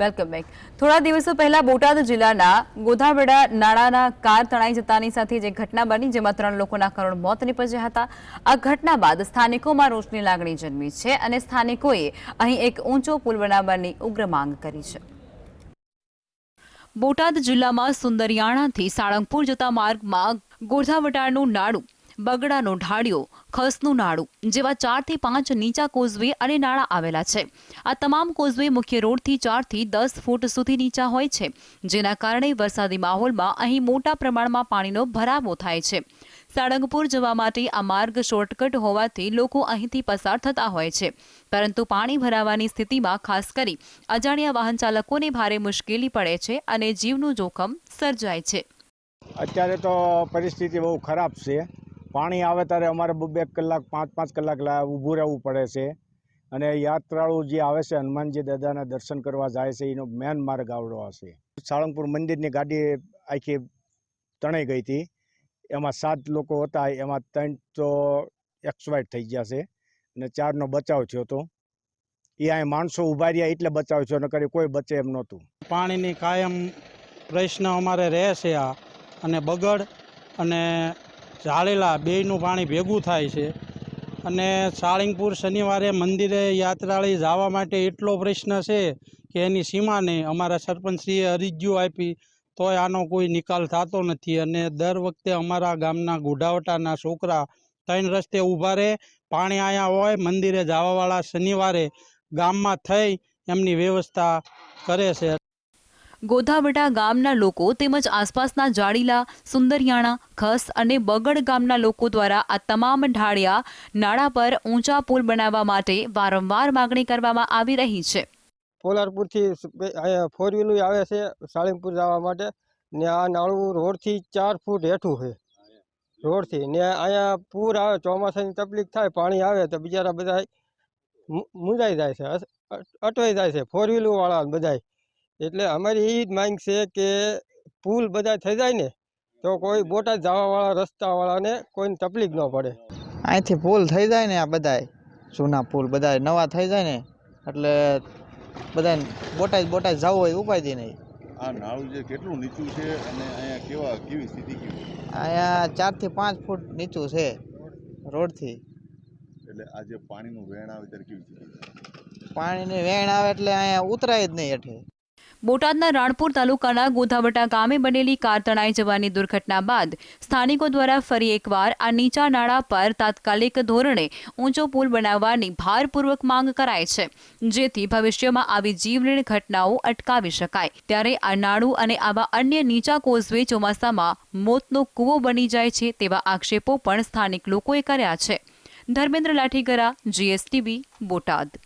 Welcome back. થોડા દિવસો પહેલા બોટાદ જિલ્લાના ગોધાવેડા નાળાના કાર તણાઈ જતાની સાથે જે ઘટના બની, જેમાં ત્રણ લોકોના કરોડ મોત નીપજ્યા હતા. આ ઘટના બાદ સ્થાનિકોમાં રોષની લાગણી જન્મી છે અને સ્થાનિકોએ અહીં એક ઊંચો પુલ બનાવવાની ઉગ્ર માંગ કરી છે. બોટાદ જિલ્લામાં સુંદરિયાણાથી સાળંગપુર જતા માર્ગમાં ગોધાવટાનું નાડું બગડાનો ઢાળિયો, ખસનું નાળું જેવા ચારથી પાંચ નીચા કોઝવે અને નાળા આવેલા છે. આ તમામ કોઝવે મુખ્ય રોડથી ચારથી દસ ફૂટ સુધી નીચા હોય છે, જેના કારણે વરસાદી માહોલમાં અહીં મોટા પ્રમાણમાં પાણીનો ભરાવો થાય છે. સાળંગપુર જવા માટે આ માર્ગ શોર્ટકટ હોવાથી લોકો અહીંથી પસાર થતા હોય છે, પરંતુ પાણી ભરાવાની સ્થિતિમાં ખાસ કરી અજાણ્યા વાહન ચાલકોને ભારે મુશ્કેલી પડે છે અને જીવનું જોખમ સર્જાય છે. અત્યારે તો પરિસ્થિતિ બહુ ખરાબ છે. પાણી આવે ત્યારે અમારે બે કલાક, પાંચ પાંચ કલાક ઊભું રહેવું પડે છે. અને યાત્રાળુ જે આવે છે, હનુમાનજી દાદાના દર્શન કરવા જાય છે, એનો મેન માર્ગ આવડો હશે સાળંગપુર મંદિરની ગાડી આખી તણાઈ ગઈ હતી. એમાં સાત લોકો હતા, એમાં ત્રણ તો એક્સવાઇટ થઈ ગયા છે અને ચારનો બચાવ થયો હતો. એ અહીં માણસો ઊભા રહ્યા એટલે બચાવ થયો, નકર કોઈ બચે એમ નહોતું. પાણીની કાયમ પ્રશ્ન અમારે રહે છે આ. અને બગડ અને ઝાલેલા બેયનું પાણી ભેગું થાય છે. અને સાળીંગપુર શનિવારે મંદિરે યાત્રાળી જવા માટે એટલો પ્રશ્ન છે કે એની સીમા નહીં અમારા સરપંચશ્રીએ અરજીઓ આપી તોય આનો કોઈ નિકાલ થતો નથી. અને દર વખતે અમારા ગામના ગુઢાવટાના છોકરા ત્રણ રસ્તે ઊભા રહે, પાણી આયા હોય, મંદિરે જવાવાળા શનિવારે ગામમાં થઈ એમની વ્યવસ્થા કરે છે. ગોધાવટા ગામના લોકો તેમજ આસપાસના જાડીલા સુંદરિયાણા, ખસ અને બગડ ગામના લોકો દ્વારા આ તમામ ઢાળિયા નાળા પર ઊંચા પુલ બનાવવા માટે વારંવાર માગણી કરવામાં આવી રહી છે. પોલારપુરથી ફોર વ્હીલર આવે છે સાળીમપુર જવા માટે. ને આ નાળું રોડથી ચાર ફૂટ હેઠું છે. રોડથી ને અહીંયા પૂર આવે, ચોમાસાની તકલીફ થાય, પાણી આવે તો બિચારા બધા મુંજાઈ જાય છે. અટવાઈ જાય છે. ફોર વ્હીલરવાળા બધા એટલે અમારી એ જ માંગ છે કે પુલ બધા થઈ જાય ને તો કોઈ બોટાદ જવાવાળા રસ્તાવાળાને કોઈને તકલીફ ન પડે. અહીંથી પુલ થઈ જાય ને આ બધાય જૂના પુલ બધાય નવા થઈ જાય ને એટલે બધા બોટાદ બોટાદ જવું હોય ઉપાયથી નહીં. આ નાળું જે કેટલું નીચું છે અને અહીંયા કેવા કેવી સ્થિતિ કેવી અહીંયા ચારથી પાંચ ફૂટ નીચું છે રોડથી એટલે આ જે પાણીનું વહેણ આવે ત્યારે કેવી સ્થિતિ? પાણીની વેણ આવે એટલે અહીંયા ઉતરાય જ નહીં હેઠે. બોટાદના રાણપુર તાલુકાના ગોધાવટા ગામે બનેલી કાર તણાઈ જવાની દુર્ઘટના બાદ સ્થાનિકો દ્વારા ફરી એકવાર આ નીચા નાળા પર તાત્કાલિક ધોરણે ઊંચો પુલ બનાવવાની ભારપૂર્વક માંગ કરાય છે, જેથી ભવિષ્યમાં આવી જીવલેણ ઘટનાઓ અટકાવી શકાય. ત્યારે આ નાળું અને આવા અન્ય નીચા કોઝવે ચોમાસામાં મોતનો કૂવો બની જાય છે તેવા આક્ષેપો પણ સ્થાનિક લોકોએ કર્યા છે. ધર્મેન્દ્ર લાઠીગરા, જીએસટીવી, બોટાદ.